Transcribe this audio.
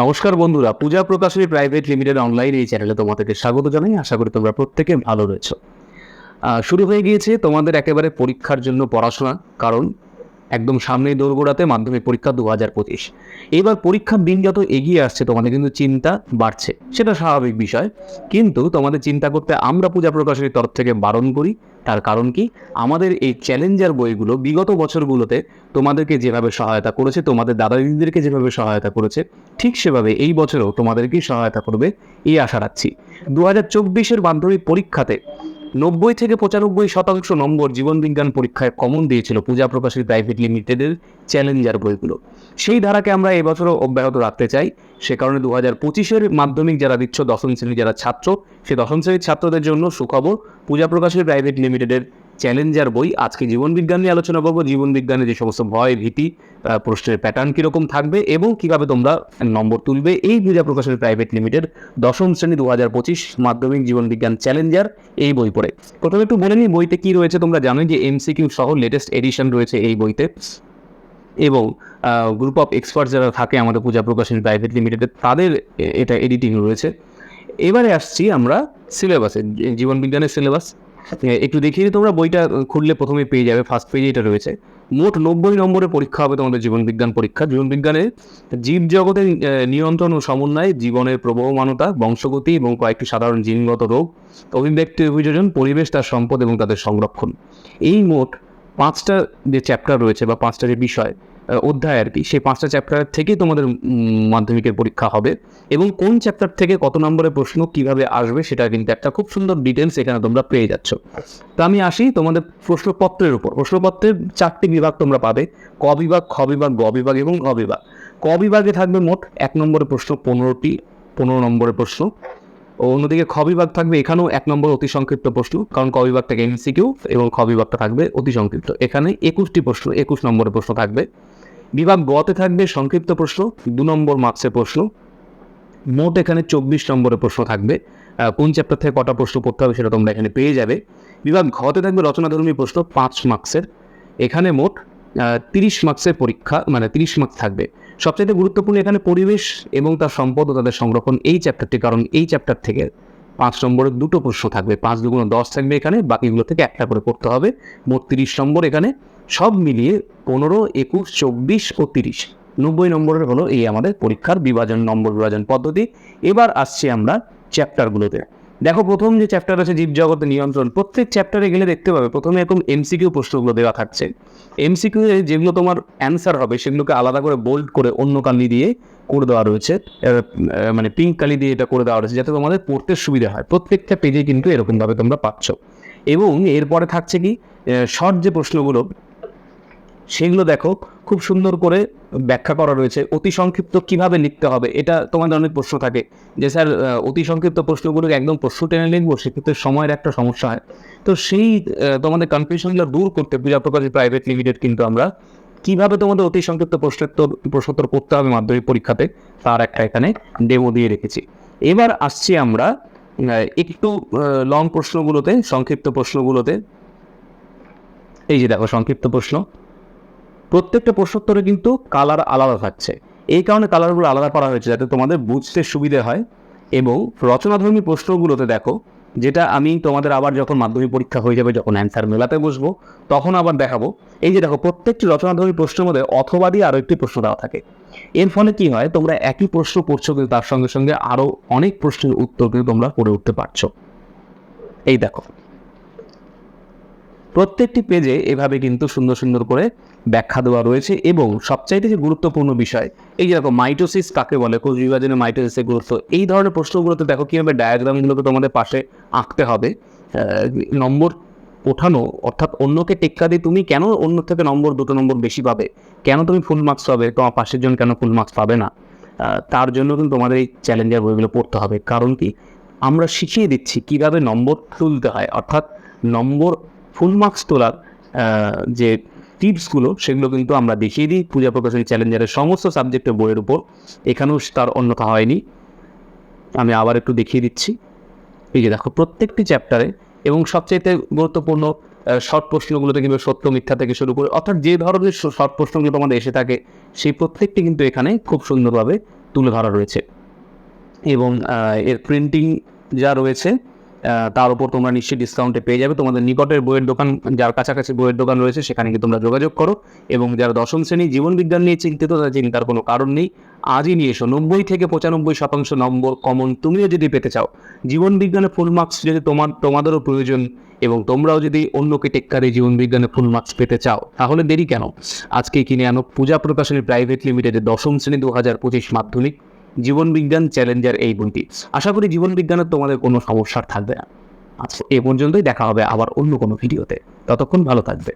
নমস্কার বন্ধুরা, Puja Prakashani private limited online এই চ্যানেলে তোমাদেরকে স্বাগত জানাই। আশা করি তোমরা প্রত্যেকে ভালো রয়েছো। শুরু হয়ে গিয়েছে তোমাদের একেবারে পরীক্ষার জন্য পড়াশোনা, কারণ একদম সামনেই দোরগোড়াতে মাধ্যমিক পরীক্ষা দু হাজার পঁচিশ। এবার পরীক্ষার দিন যত এগিয়ে আসছে, তোমাদের কিন্তু চিন্তা বাড়ছে। সেটা স্বাভাবিক বিষয়, কিন্তু তোমাদের চিন্তা করতে আমরা পূজা প্রকাশনীর তরফ থেকে বারণ করি তার কারণ কি? আমাদের এই চ্যালেঞ্জার বইগুলো বিগত বছরগুলোতে তোমাদেরকে যেভাবে সহায়তা করেছে, তোমাদের দাদা দিদিদেরকে যেভাবে সহায়তা করেছে, ঠিক সেভাবে এই বছরও তোমাদেরকেই সহায়তা করবে এই আশা রাখছি। দু হাজার চব্বিশের মাধ্যমিক পরীক্ষাতে নব্বই থেকে পঁচানব্বই শতাংশ নম্বর জীবনবিজ্ঞান পরীক্ষায় কমন দিয়েছিল পূজা প্রকাশের প্রাইভেট লিমিটেডের চ্যালেঞ্জার বইগুলো। সেই ধারাকে আমরা এবছরও অব্যাহত রাখতে চাই। সে কারণে দু হাজার পঁচিশের মাধ্যমিক যারা দিচ্ছ, দশম শ্রেণির যারা ছাত্র সেই দশম শ্রেণির ছাত্রদের জন্য সুখবর পূজা প্রকাশের প্রাইভেট লিমিটেডের চ্যালেঞ্জার বই। আজকে জীবনবিজ্ঞান নিয়ে আলোচনা করব। জীবনবিজ্ঞানে যে সমস্ত ভয়, ভীতি প্রশ্নের প্যাটার্ন কীরকম থাকবে এবং কীভাবে তোমরা নম্বর তুলবে এই পূজা প্রকাশের প্রাইভেট লিমিটেড দশম শ্রেণি দু হাজার পঁচিশ মাধ্যমিক জীবনবিজ্ঞান চ্যালেঞ্জার এই বই পড়ে। প্রথমে একটু বলে নিই, বইতে কি রয়েছে তোমরা জানোই যে এমসিকিউ সহ লেটেস্ট এডিশন রয়েছে এই বইতে। এবং গ্রুপ অফ এক্সপার্ট যারা থাকে আমাদের পূজা প্রকাশনী প্রাইভেট লিমিটেডের তাদের এটা এডিটিং রয়েছে। এবারে আসছি আমরা সিলেবাসে জীবন বিজ্ঞানের সিলেবাস একটু দেখিয়ে তোমরা, বইটা খুললে প্রথমে পেয়ে যাবে ফার্স্ট পেজে এটা রয়েছে। মোট নব্বই নম্বরের পরীক্ষা হবে তোমাদের জীবন বিজ্ঞান পরীক্ষা। জীবন বিজ্ঞানে জীব জগতের নিয়ন্ত্রণ ও সমন্বয় জীবনের প্রবহমানতা, বংশগতি এবং কয়েকটি সাধারণ জিনগত রোগ, অভিব্যক্তি অভিযোজন, পরিবেশ, তার সম্পদ এবং তাদের সংরক্ষণ। এই মোট পাঁচটা যে চ্যাপ্টার রয়েছে বা পাঁচটা যে বিষয় অধ্যায় আর কি, সেই পাঁচটা চ্যাপ্টার থেকেই তোমাদের মাধ্যমিকের পরীক্ষা হবে। এবং কোন চ্যাপ্টার থেকে কত নম্বরের প্রশ্ন কীভাবে আসবে সেটা কিন্তু একটা খুব সুন্দর ডিটেলস এখানে তোমরা পেয়ে যাচ্ছ। তো আমি আসি তোমাদের প্রশ্নপত্রের উপর। প্রশ্নপত্রের চারটি বিভাগ তোমরা পাবে। ক বিভাগ, খ বিভাগ, গ বিভাগ এবং ঘ বিভাগ। ক বিভাগে থাকবে মোট এক নম্বরের প্রশ্ন, পনেরোটি, পনেরো নম্বরের প্রশ্ন। ও অন্যদিকে খ বিভাগ থাকবে, এখানেও এক নম্বর অতি সংক্ষিপ্ত প্রশ্ন, কারণ ক বিভাগটা এমসিকিউ এবং খ বিভাগটা থাকবে অতি সংক্ষিপ্ত। এখানে একুশটি প্রশ্ন, একুশ নম্বরের প্রশ্ন থাকবে। বিভাগ গতে থাকবে সংক্ষিপ্ত প্রশ্ন, দু নম্বর মার্কসের প্রশ্ন। মোট এখানে চব্বিশ নম্বরের প্রশ্ন থাকবে। কোন চ্যাপ্টার থেকে কটা প্রশ্ন পড়তে হবে সেটা তোমরা এখানে পেয়ে যাবে। বিভাগ ঘতে থাকবে রচনাধর্মী প্রশ্ন, পাঁচ মার্কসের। এখানে মোট তিরিশ মার্কসের পরীক্ষা মানে তিরিশ মার্কস থাকবে। সবচেয়ে গুরুত্বপূর্ণ এখানে পরিবেশ এবং তার সম্পদ ও তাদের সংরক্ষণ এই চ্যাপ্টারটি কারণ এই চ্যাপ্টার থেকে পাঁচ নম্বরের দুটো প্রশ্ন থাকবে। পাঁচ দুগুণ দশ থাকবে এখানে, বাকিগুলো থেকে একটা করে পড়তে হবে। মোট তিরিশ নম্বর এখানে সব মিলিয়ে পনেরো, একুশ, চব্বিশ ও তিরিশ। নব্বই নম্বরের হলো এই আমাদের পরীক্ষার বিভাজন, নম্বর বিভাজন পদ্ধতি। এবার আসছি আমরা চ্যাপ্টারগুলোতে দেখো, প্রথম যে চ্যাপ্টার আছে জীবজগতের নিয়ন্ত্রণ, প্রত্যেক চ্যাপ্টারে গেলে দেখতে পাবে, প্রথমে এরকম এমসিকিউ প্রশ্নগুলো দেওয়া থাকছে। এমসিকিউ যেগুলো তোমার অ্যান্সার হবে, সেগুলোকে আলাদা করে বোল্ড করে অন্য কালি দিয়ে করে দেওয়া রয়েছে মানে পিঙ্ক কালি দিয়ে এটা করে দেওয়া রয়েছে, যাতে তোমাদের পড়তে সুবিধা হয়। প্রত্যেকটা পেজে কিন্তু এরকমভাবে তোমরা পাচ্ছ। এবং এরপরে থাকছে কি শর্ট যে প্রশ্নগুলো, সেগুলো দেখো, খুব সুন্দর করে ব্যাখ্যা করা রয়েছে, অতি সংক্ষিপ্ত কীভাবে লিখতে হবে, এটা তোমাদের অনেক প্রশ্ন থাকে। যে স্যার অতি সংক্ষিপ্ত প্রশ্নগুলোকে একদম প্রশ্ন টেনে লিখব, সেক্ষেত্রে সময়ের একটা সমস্যা হয়। তো সেই তোমাদের কনফিউশনগুলো দূর করতে পূজা প্রকাশ প্রাইভেট লিমিটেড কিন্তু আমরা কীভাবে তোমাদের অতি সংক্ষিপ্ত প্রশ্নোত্তর প্রশ্নোত্তর করতে হবে মাধ্যমিক পরীক্ষাতে, তার একটা এখানে ডেমো দিয়ে রেখেছি। এবার আসছি আমরা একটু লং প্রশ্নগুলোতে, সংক্ষিপ্ত প্রশ্নগুলোতে। এই যে দেখো, সংক্ষিপ্ত প্রশ্ন। প্রত্যেকটা প্রশ্নোত্তরে কিন্তু কালার আলাদা থাকছে। এই কারণে কালারগুলো আলাদা করা হয়েছে যাতে তোমাদের বুঝতে সুবিধে হয় এবং রচনাধর্মী প্রশ্নগুলোতে দেখো, যেটা আমি তোমাদের আবার যখন মাধ্যমিক পরীক্ষা হয়ে যাবে, যখন অ্যান্সার মেলাতে বসবো, তখন আবার দেখাবো। এই যে দেখো, প্রত্যেকটি রচনাধর্মী প্রশ্নের মধ্যে অথবা দিয়ে আরও একটি প্রশ্ন দেওয়া থাকে। এর ফলে কি হয়, তোমরা একই প্রশ্ন পড়ছো কিন্তু তার সঙ্গে সঙ্গে আরও অনেক প্রশ্নের উত্তর কিন্তু তোমরা করে উঠতে পারছ। এই দেখো প্রত্যেকটি পেজে এভাবে কিন্তু সুন্দর সুন্দর করে ব্যাখ্যা দেওয়া রয়েছে এবং সবচাইতে যে গুরুত্বপূর্ণ বিষয়, এই যে দেখো মাইটোসিস কাকে বলে কোষ বিভাজনে মাইটোসিসের গুরুত্ব, এই ধরনের প্রশ্নগুলোতে দেখো কীভাবে ডায়াগ্রামগুলোকে তোমাদের পাশে আঁকতে হবে। নম্বর ওঠানো, অর্থাৎ অন্যকে টেক্কা দিয়ে তুমি কেন অন্য থেকে নম্বর, দুটো নম্বর বেশি পাবে? কেন তুমি ফুল মার্কস পাবে? তোমার পাশের জন কেন ফুল মার্কস পাবে না? তার জন্য কিন্তু তোমাদের এই চ্যালেঞ্জার বইগুলো পড়তে হবে। কারণ কি? আমরা শিখিয়ে দিচ্ছি কীভাবে নম্বর তুলতে হয়, অর্থাৎ নম্বর ফুল মার্কস তোলার যে টিপসগুলো, সেগুলো কিন্তু আমরা দেখিয়ে দিই। পূজা প্রকাশনী চ্যালেঞ্জারের সমস্ত সাবজেক্টের বইয়ের উপর। এখানেও তার অন্যথা হয়নি। আমি আবার একটু দেখিয়ে দিচ্ছি। এই যে দেখো, প্রত্যেকটি চ্যাপ্টারে এবং সবচাইতে গুরুত্বপূর্ণ শর্ট প্রশ্নগুলোতে কিন্তু সত্য মিথ্যা থেকে শুরু করে, অর্থাৎ যে ধরনের শর্ট প্রশ্নগুলো তোমাদের এসে থাকে, সেই প্রত্যেকটি কিন্তু এখানে খুব সুন্দরভাবে তুলে ধরা রয়েছে। এবং এর প্রিন্টিং যা রয়েছে তার উপর তোমরা নিশ্চয়ই ডিসকাউন্টে পেয়ে যাবে। তোমাদের নিকটের বইয়ের দোকান, যার কাছাকাছি বইয়ের দোকান রয়েছে, সেখানে গিয়ে তোমরা যোগাযোগ করো এবং যারা দশম শ্রেণি জীবনবিজ্ঞান নিয়ে চিন্তিত তাদের চিন্তার কোনো কারণ নেই। আজই নিয়ে এসো। নব্বই থেকে পঁচানব্বই শতাংশ নম্বর কমন তুমিও যদি পেতে চাও জীবনবিজ্ঞানে ফুল মার্কস যদি তোমার, তোমাদেরও প্রয়োজন এবং তোমরাও যদি অন্যকে টেক্কারে জীবন বিজ্ঞানে ফুল মার্কস পেতে চাও, তাহলে দেরি কেন? আজকে কিনে আনো। পূজা প্রকাশনী প্রাইভেট লিমিটেডের দশম শ্রেণি দু হাজার পঁচিশ মাধ্যমিক। জীবন বিজ্ঞান চ্যালেঞ্জার এই বইটি আশা করি জীবন বিজ্ঞানের তোমাদের কোনো সমস্যা থাকবে না। আচ্ছা এ পর্যন্তই দেখা হবে আবার অন্য কোনো ভিডিওতে। ততক্ষণ ভালো থাকবে।